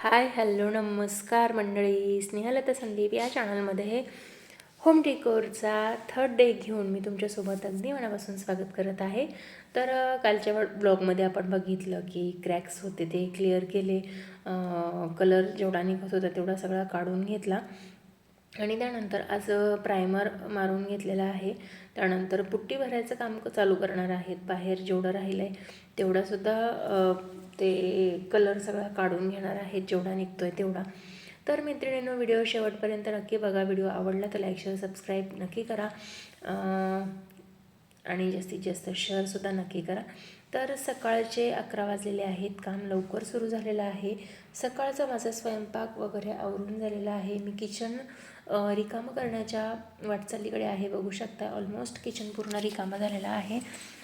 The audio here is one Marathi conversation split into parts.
हाय हॅलो नमस्कार मंडळी. स्नेहलता संदीप या चॅनलमध्ये होम डेकोरचा थर्ड डे घेऊन मी तुमच्यासोबत अगदी मनापासून स्वागत करत आहे. तर कालच्या ब्लॉगमध्ये आपण बघितलं की क्रॅक्स होते ते क्लिअर केले. कलर जेवढा निघत होता तेवढा सगळा काढून घेतला. आणि त्यानंतर आज प्रायमर मारून घेतलेला आहे. त्यानंतर पुट्टी भरायचं काम चालू करणार आहेत. बाहेर जेवढं राहिलं आहे तेवढासुद्धा ते कलर सगळा काढून घेणार आहेत. जेवढा निघतो आहे तेवढा. तर मैत्रिणींनो व्हिडिओ शेवटपर्यंत नक्की बघा. व्हिडिओ आवडला तर लाईक शेअर सबस्क्राईब नक्की करा. आणि जास्तीत जास्त शेअरसुद्धा नक्की करा. तर सकाळचे अकरा वाजलेले आहेत. काम लवकर सुरू झालेलं आहे. सकाळचा माझा स्वयंपाक वगैरे आवरून झालेला आहे. मी किचन रिकामं करण्याच्या वाटचालीकडे आहे बघू शकता. ऑलमोस्ट किचन पूर्ण रिकामा झालेला आहे.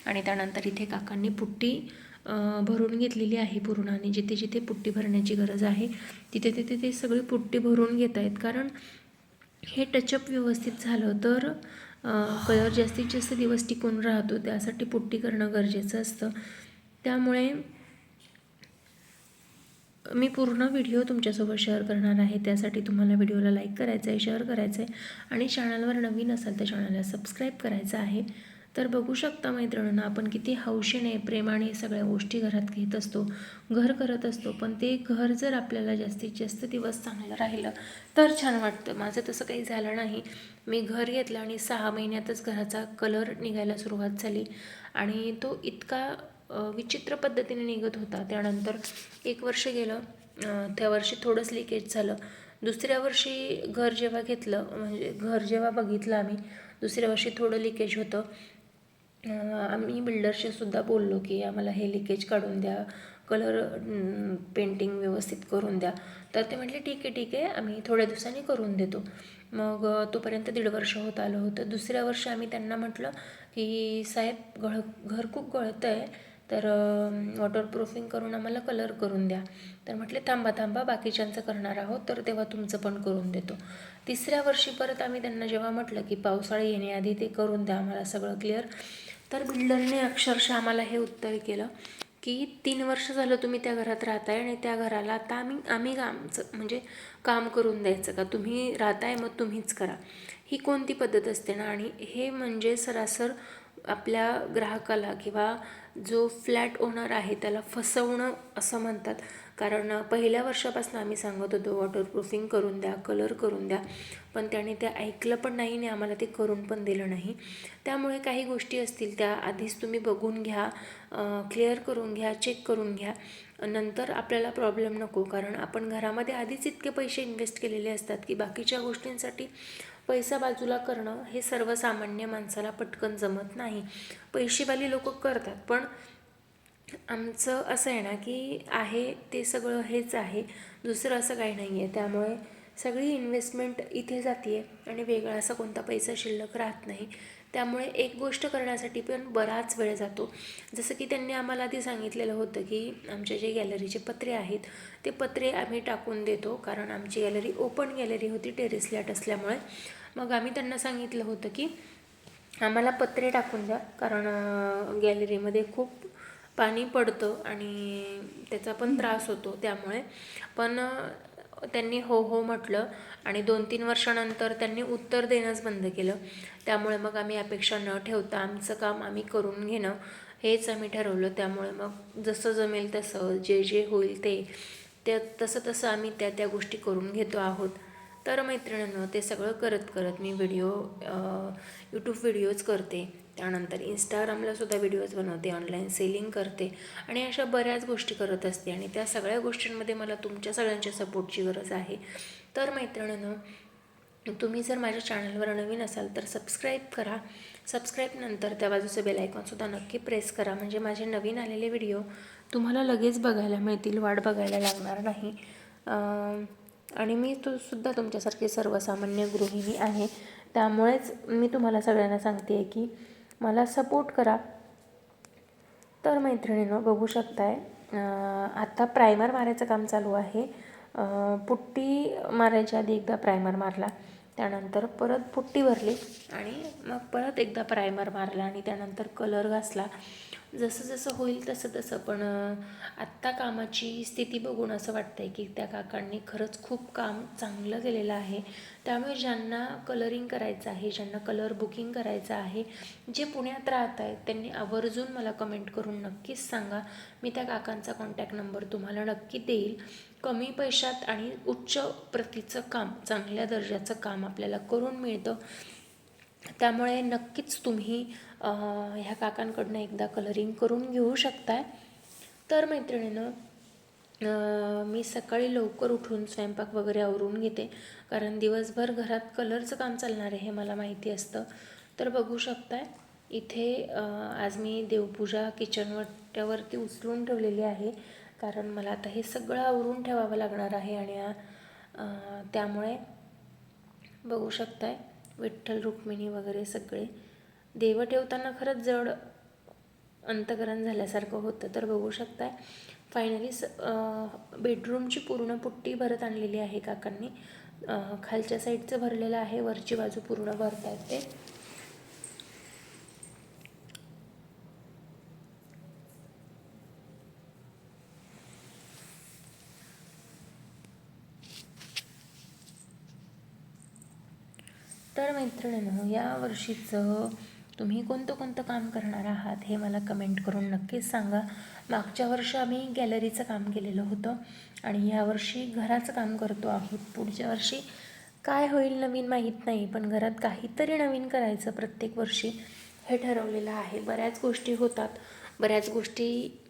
आणि त्यानंतर इथे काकांनी पुट्टी भरून घेतलेली आहे पूर्ण आणि जिथे जिथे पुट्टी भरण्याची गरज आहे तिथे तिथे ते सगळी पुट्टी भरून घेत आहेत. कारण हे टचअप व्यवस्थित झालं तर कलर जास्तीत जास्त दिवस टिकून राहतो. त्यासाठी पुट्टी करणं गरजेचं असतं. त्यामुळे मी पूर्ण व्हिडिओ तुमच्यासोबत शेअर करणार आहे. त्यासाठी तुम्हाला व्हिडिओला लाईक करायचं आहे शेअर करायचं आहे आणि चॅनलवर नवीन असाल तर चॅनलला सबस्क्राईब करायचं आहे. तर बघू शकता मैत्रिणींना आपण किती हौशेने प्रेमाने सगळ्या गोष्टी घरात घेत असतो घर करत असतो. पण ते घर जर आपल्याला जास्तीत जास्त दिवस चांगलं राहिलं तर छान वाटतं. माझं तसं काही झालं नाही. मी घर घेतलं आणि सहा महिन्यातच घराचा कलर निघायला सुरुवात झाली आणि तो इतका विचित्र पद्धतीने निघत होता. त्यानंतर एक वर्ष गेलं त्या वर्षी थोडंच लिकेज झालं. दुसऱ्या वर्षी घर जेव्हा घेतलं म्हणजे घर जेव्हा बघितलं आम्ही दुसऱ्या वर्षी थोडं लिकेज होतं. आम्ही बिल्डरशी सुद्धा बोललो की आम्हाला हे लिकेज काढून द्या कलर पेंटिंग व्यवस्थित करून द्या. तर ते म्हटले ठीक आहे ठीक आहे आम्ही थोड्या दिवसांनी करून देतो. मग तोपर्यंत दीड वर्ष होत आलं होतं. दुसऱ्या वर्षी आम्ही त्यांना म्हटलं की साहेब गळ घर खूप गळतं आहे तर वॉटरप्रूफिंग करून आम्हाला कलर करून द्या. तर म्हटले थांबा थांबा बाकीच्यांचं करणार आहोत तर तेव्हा तुमचं पण करून देतो. तिसऱ्या वर्षी परत आम्ही त्यांना जेव्हा म्हटलं की पावसाळा येण्याआधी ते करून द्या आम्हाला सगळं क्लिअर तर बिल्डरने अक्षरशः आम्हाला हे उत्तर केलं की तीन वर्ष झालं तुम्ही त्या घरात राहताय आणि त्या घराला आता आम्ही आम्ही आमचं म्हणजे काम करून द्यायचं का? तुम्ही राहताय मग तुम्हीच करा. ही कोणती पद्धत असते ना? आणि हे म्हणजे सरासर आपल्या ग्राहकाला किंवा जो फ्लॅट ओनर आहे त्याला फसवणं असं म्हणतात. कारण पहिल्या वर्षापासून आम्ही सांगत होतो वॉटरप्रूफिंग करून द्या कलर करून द्या. पण त्याने ते ऐकलं पण नाही आणि आम्हाला ते करून पण दिलं नाही. त्यामुळे काही गोष्टी असतील त्या आधीच तुम्ही बघून घ्या क्लिअर करून घ्या चेक करून घ्या. नंतर आपल्याला प्रॉब्लेम नको. कारण आपण घरामध्ये आधीच इतके पैसे इन्व्हेस्ट केलेले असतात की बाकीच्या गोष्टींसाठी पैसा बाजूला करणं हे सर्वसामान्य माणसाला पटकन जमत नाही. पैसेवाली लोक करतात पण आमचं असं आहे ना की आहे ते सगळं हेच आहे. दुसरं असं काही नाही आहे. त्यामुळे सगळी इन्व्हेस्टमेंट इथे जाते आणि वेगळा असा कोणता पैसा शिल्लक राहत नाही. त्यामुळे एक गोष्ट करण्यासाठी पण बराच वेळ जातो. जसं की त्यांनी आम्हाला आधी सांगितलेलं होतं की आमचे जे गॅलरीचे पत्रे आहेत ते पत्रे आम्ही टाकून देतो. कारण आमची गॅलरी ओपन गॅलरी होती टेरेस फ्लॅट असल्यामुळे. मग आम्ही त्यांना सांगितलं होतं की आम्हाला पत्रे टाकून द्या. कारण गॅलरीमध्ये खूप पाणी पडतं आणि त्याचा पण त्रास होतो त्यामुळे. पण त्यांनी हो हो म्हटलं आणि दोन तीन वर्षानंतर त्यांनी उत्तर देणंच बंद केलं. त्यामुळे मग आम्ही अपेक्षा न ठेवता आमचं काम आम्ही करून घेणं हेच आम्ही ठरवलं. त्यामुळे मग जसं जमेल तसं जे जे होईल ते त्या तसं तसं आम्ही त्या त्या गोष्टी करून घेतो आहोत. तर मैत्रिणींनो ते सगळं करत करत मी व्हिडिओ यूट्यूब व्हिडिओज करते. त्यानंतर इंस्टाग्रामला सुद्धा व्हिडिओज बनवते ऑनलाईन सेलिंग करते आणि अशा बऱ्याच गोष्टी करत असते. आणि त्या सगळ्या गोष्टींमध्ये मला तुमच्या सगळ्यांच्या सपोर्टची गरज आहे. तर मैत्रिणीनं तुम्ही जर माझ्या चॅनलवर नवीन असाल तर सबस्क्राईब करा. सबस्क्राईब नंतर त्या बाजूचं बेल आयकॉनसुद्धा नक्की प्रेस करा. म्हणजे माझे नवीन आलेले व्हिडिओ तुम्हाला लगेच बघायला मिळतील वाट बघायला लागणार नाही. आणि मी तो सुद्धा तुमच्यासारखी सर्वसामान्य गृहिणी आहे. त्यामुळेच मी तुम्हाला सगळ्यांना सांगते आहे की मला सपोर्ट करा. तर मैत्रिणीनं बघू शकताय आत्ता आता प्रायमर मारायचं काम चालू आहे. पुट्टी मारायच्या आधी एकदा प्रायमर मारला त्यानंतर परत पुट्टी भरली आणि मग परत एकदा प्रायमर मारला आणि त्यानंतर कलर घासला. जसं जसं होईल तसं तसं. पण आत्ता कामाची स्थिती बघून असं वाटतं आहे की त्या काकांनी खरंच खूप काम चांगलं केलेलं आहे. त्यामुळे ज्यांना कलरिंग करायचं आहे ज्यांना कलर बुकिंग करायचं आहे जे पुण्यात राहत आहेत त्यांनी आवर्जून मला कमेंट करून नक्कीच सांगा. मी त्या काकांचा कॉन्टॅक्ट नंबर तुम्हाला नक्की देईल. कमी पैशात आणि उच्च प्रतीचं काम चांगल्या दर्जाचं काम आपल्याला करून मिळतं. त्यामुळे नक्कीच तुम्ही ह्या काकांकडनं एकदा कलरिंग करून घेऊ शकताय. तर मैत्रिणीनं मी सकाळी लवकर उठून स्वयंपाक वगैरे आवरून घेते. कारण दिवसभर घरात कलरचं काम चालणार आहे हे मला माहिती असतं. तर बघू शकताय इथे आज मी देवपूजा किचनवट्यावरती उचलून ठेवलेली आहे. कारण मला आता हे सगळं आवरून ठेवावं लागणार आहे आणि त्यामुळे बघू शकताय विठ्ठल रुक्मिणी वगैरे सगळे. देव ठेवताना खरंच जड अंतकरण झाल्यासारखं होतं. तर बघू शकताय फायनली स बेडरूमची पूर्ण पुट्टी भरत आणलेली आहे काकांनी. खालच्या साईडचं भरलेलं आहे वरची बाजू पूर्ण भरतायत ते. तर मैत्रिणीनं या वर्षीचं तुम्ही कोणतं कोणतं काम करणार आहात हे मला कमेंट करून नक्कीच सांगा. मागच्या वर्षी आम्ही गॅलरीचं काम केलेलं होतं आणि यावर्षी घराचं काम करतो आहोत. पुढच्या वर्षी काय होईल नवीन माहीत नाही पण घरात काहीतरी नवीन करायचं प्रत्येक वर्षी हे ठरवलेलं आहे. बऱ्याच गोष्टी होतात. बऱ्याच गोष्टी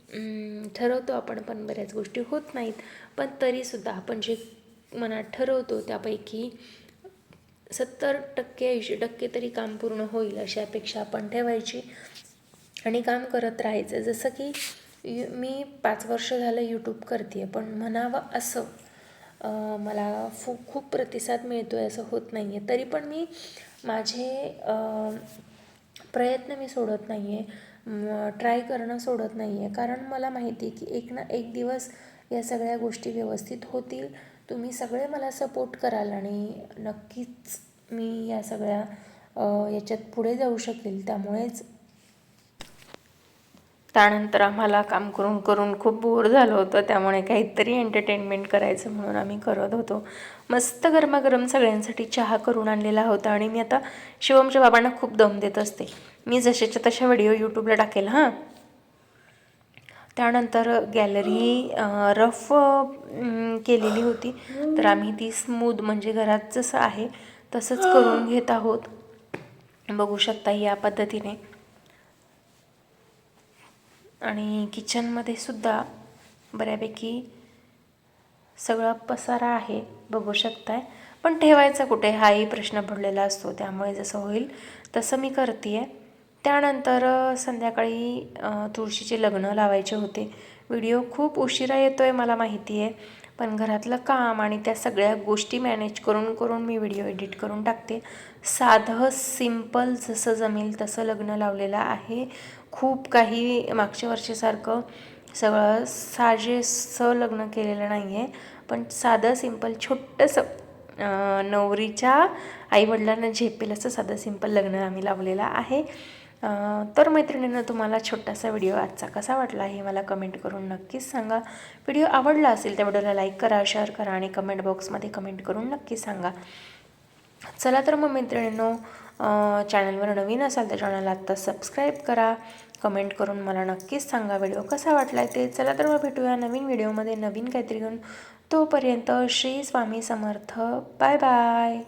ठरवतो आपण पण बऱ्याच गोष्टी होत नाहीत. पण तरीसुद्धा आपण जे मनात ठरवतो त्यापैकी सत्तर टक्के ऐंशी टक्के तरी काम पूर्ण होईल अशी अपेक्षा आपण ठेवायची. आणि काम करत राहायचं. जसं की यु मी पाच वर्ष झालं यूट्यूब करते आहे पण म्हणावं असं मला फू खूप प्रतिसाद मिळतो आहे असं होत नाही आहे तरी पण मी माझे प्रयत्न मी सोडत नाही आहे ट्राय करणं सोडत नाही आहे कारण मला माहिती आहे की एक ना एक दिवस या सगळ्या गोष्टी व्यवस्थित होतील. तुम्ही सगळे मला सपोर्ट कराल आणि नक्कीच मी या सगळ्या याच्यात पुढे जाऊ शकेल. त्यामुळेच त्यानंतर आम्हाला काम करून करून खूप बोर झालं होतं. त्यामुळे काहीतरी एंटरटेनमेंट करायचं म्हणून आम्ही करत होतो. मस्त गरमागरम सगळ्यांसाठी चहा करून आणलेला होता आणि मी आता शिवमच्या बाबांना खूप दम देत असते. मी जशाच्या तशा व्हिडिओ यूट्यूबला टाकेल हां? त्यानंतर गॅलरी रफ केलेली होती. तर आम्ही ती स्मूद म्हणजे घरात जसं आहे तसंच करून घेत आहोत. बघू शकता या पद्धतीने. आणि किचनमध्ये सुद्धा बऱ्यापैकी सगळा पसारा आहे बघू शकताय. पण ठेवायचा कुठे हाही प्रश्न पडलेला असतो. त्यामुळे जसं होईल तसं मी करते आहे त्यानंतर संध्याकाळी तुळशीचे लग्न लावायचे होते. व्हिडिओ खूप उशिरा येतो आहे मला माहिती आहे पण घरातलं काम आणि त्या सगळ्या गोष्टी मॅनेज करून करून मी व्हिडिओ एडिट करून टाकते. साधं सिंपल जसं जमेल तसं लग्न लावलेलं आहे. खूप काही मागच्या वर्षीसारखं सगळं साजेसं लग्न केलेलं नाही आहे पण साधं सिंपल छोटंसं नवरीच्या आईवडिलांना झेपेल असं साधं सिंपल लग्न आम्ही लावलेलं आहे. तर मैत्रिणींना तुम्हाला छोटासा व्हिडिओ आजचा कसा वाटला हे मला कमेंट करून नक्कीच सांगा. व्हिडिओ आवडला असेल त्या व्हिडिओला लाईक करा शेअर करा आणि कमेंट बॉक्समध्ये कमेंट करून नक्की सांगा. चला तर मग मैत्रिणींनो चॅनलवर नवीन असाल तर चॅनलला आत्ता सबस्क्राईब करा. कमेंट करून मला नक्कीच सांगा व्हिडिओ कसा वाटला ते. चला तर मग भेटूया नवीन व्हिडिओमध्ये. नवीन काहीतरी घेऊन तोपर्यंत श्री स्वामी समर्थ. Bye bye.